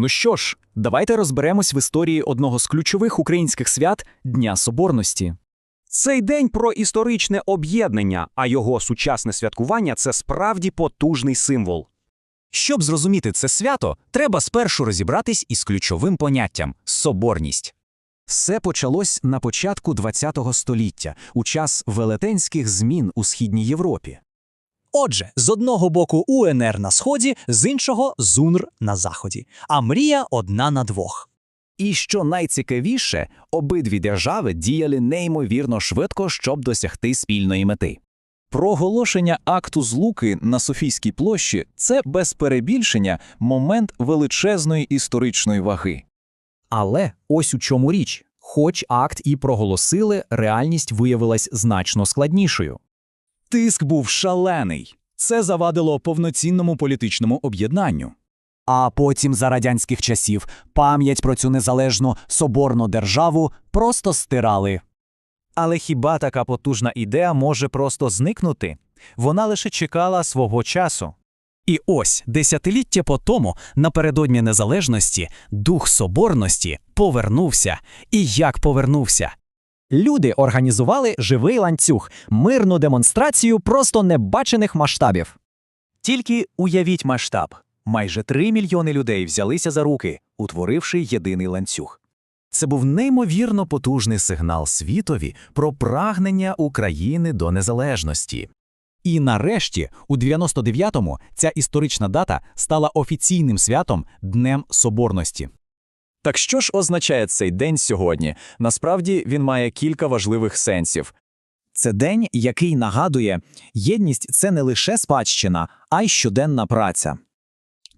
Ну що ж, давайте розберемось в історії одного з ключових українських свят Дня Соборності. Цей день про історичне об'єднання, а його сучасне святкування це справді потужний символ. Щоб зрозуміти це свято, треба спершу розібратись із ключовим поняттям соборність. Все почалось на початку ХХ століття, у час велетенських змін у Східній Європі. Отже, з одного боку УНР на сході, з іншого ЗУНР на заході, а мрія одна на двох. І що найцікавіше, обидві держави діяли неймовірно швидко, щоб досягти спільної мети. Проголошення акту злуки на Софійській площі це без перебільшення момент величезної історичної ваги. Але ось у чому річ. Хоч акт і проголосили, реальність виявилась значно складнішою. Тиск був шалений. Це завадило повноцінному політичному об'єднанню. А потім, за радянських часів, пам'ять про цю незалежну соборну державу просто стирали. Але хіба така потужна ідея може просто зникнути? Вона лише чекала свого часу. І ось десятиліття по тому, напередодні незалежності, дух соборності повернувся. І як повернувся? Люди організували живий ланцюг, мирну демонстрацію просто небачених масштабів. Тільки уявіть масштаб: майже 3 мільйони людей взялися за руки, утворивши єдиний ланцюг. Це був неймовірно потужний сигнал світові про прагнення України до незалежності. І нарешті, у 99-му, ця історична дата стала офіційним святом Днем Соборності. Так що ж означає цей день сьогодні? Насправді він має кілька важливих сенсів. Це день, який нагадує, єдність це не лише спадщина, а й щоденна праця.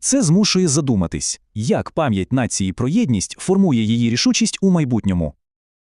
Це змушує задуматись, як пам'ять нації про єдність формує її рішучість у майбутньому.